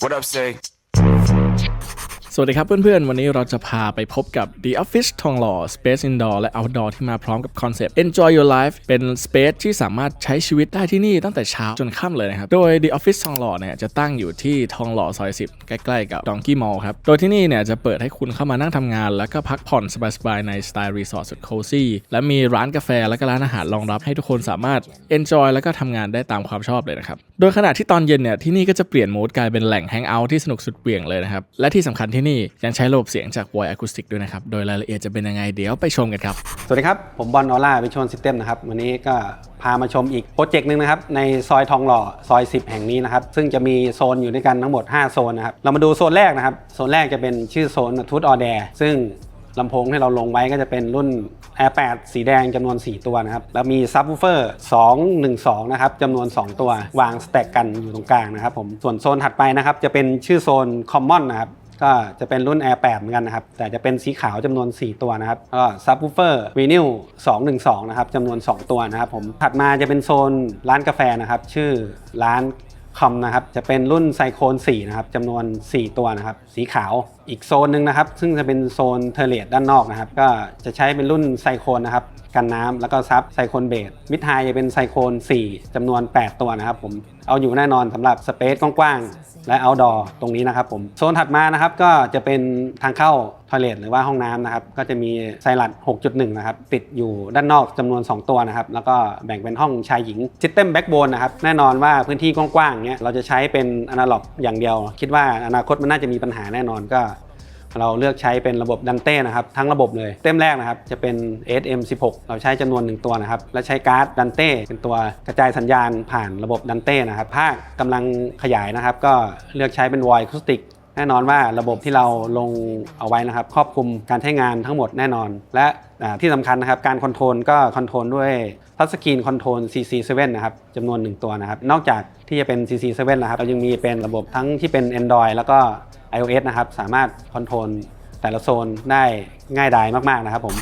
What up, say? สวัสดีครับเพื่อนๆ วันนี้เราจะพาไปพบกับ The Office ทองหล่อ Space Indoor และ Outdoor ที่มาพร้อมกับคอนเซปต์ Enjoy Your Life เป็น Space ที่สามารถใช้ชีวิตได้ที่นี่ตั้งแต่เช้าจนค่ำเลยนะครับ โดย The Office ทองหล่อเนี่ยจะตั้งอยู่ที่ทองหล่อซอย 10 ใกล้ๆกับ Donkey Mall ครับ โดยที่นี่เนี่ยจะเปิดให้คุณเข้ามานั่งทำงาน แล้วก็พักผ่อนสบายๆในสไตล์รีสอร์ทสุดโคซี่และมีร้านกาแฟและก็ร้านอาหารรองรับให้ทุกคนสามารถ Enjoy แล้วก็ทำงานได้ตามความชอบเลยนะครับ โดยขณะที่ตอนเย็นเนี่ยที่นี่ก็จะเปลี่ยนโหมดกลายเป็นแหล่งแฮงเอาท์ที่สนุกสุดเหวี่ยงเลยนะครับและที่สำคัญที่นี่ยังใช้ระบบเสียงจาก Voice Acoustic ด้วยนะครับ โดยรายละเอียดจะเป็นยังไงเดี๋ยวไปชมกันครับ สวัสดีครับ ผมบอลออร่าวิชวลซิสเต็มนะครับ วันนี้ก็พามาชมอีกโปรเจกต์หนึ่งนะครับ ในซอยทองหล่อซอย 10 แห่งนี้นะครับ ซึ่งจะมีโซนอยู่ด้วยกันทั้งหมด 5 โซนนะครับ เรามาดูโซนแรกนะครับ โซนแรกจะเป็นชื่อโซนทูตออเดร์ซึ่งลำโพงที่เราลงไว้ก็จะเป็นรุ่น Air 8 สีแดงจำนวน 4 ตัวนะครับ แล้วมีซับวูเฟอร์212 นะครับจำนวน 2 ตัววางสแต็กกันอยู่ตรงกลางนะครับผม ส่วนโซนถัดไปนะครับ จะเป็นชื่อโซน Common นะครับ ก็จะเป็นรุ่น Air 8เหมือนกันนะครับ แต่จะเป็นสีขาวจำนวน 4 ตัวนะครับก็ซับ w ูเฟอร์วีนิล212 นะครับจำนวน 2 ตัวนะครับผมถัดมาจะเป็นโซนร้านกาแฟนะครับชื่อร้านคอมนะครับจะเป็นรุ่นไซโคน4นะครับจำนวน 4 ตัวนะครับสีขาวอีกโซนหนึ่งนะครับ ซึ่งจะเป็นโซนเทเลตด้านนอกนะครับ ก็จะใช้เป็นรุ่นไซโคนนะครับกันน้ำแล้วก็ซับไซโคนเบสมิดไฮจะเป็นไซโคน4จำนวน 8 ตัวนะครับผมเอาอยู่แน่นอนสำหรับสเปซกว้าง และ outdoor ตรงนี้นะครับผมโซนถัดมานะครับก็จะเป็นทางเข้าทอยเลทหรือว่าห้องน้ำนะครับก็จะมีไซรัต6.1 นะครับ ติดอยู่ด้านนอกจำนวน 2 ตัวนะครับ แล้วก็แบ่งเป็นห้องชายหญิงซิสเต็มแบ็กโบนนะครับ แน่นอนว่าพื้นที่กว้างๆเนี้ยเราจะใช้เป็นอนาล็อกอย่างเดียว คิดว่าอนาคตมันน่าจะมีปัญหาแน่นอนก็ เราเลือกใช้เป็นระบบดันเต้นะครับทั้งระบบเลยเต็มแรกนะครับจะเป็น SM16 เราใช้จำนวน 1 ตัวนะครับและใช้การ์ดดันเต้เป็นตัวกระจายสัญญาณผ่านระบบดันเต้นะครับภาคกำลังขยายนะครับ ก็เลือกใช้เป็น Voice Acoustic แน่นอนว่าระบบที่เราลงเอาไว้นะครับ ครอบคลุมการใช้งานทั้งหมดแน่นอน และที่สำคัญนะครับ การคอนโทรลก็คอนโทรลด้วยทัชสกรีนคอนโทรล CC7 นะครับจำนวน 1 ตัวนะครับ นอกจากที่จะเป็น CC7 นะครับเรายังมีเป็นระบบทั้งที่เป็น Android แล้วก็ iOS นะครับ สามารถคอนโทรลแต่ละโซนได้ง่ายดายมาก ๆ นะครับผม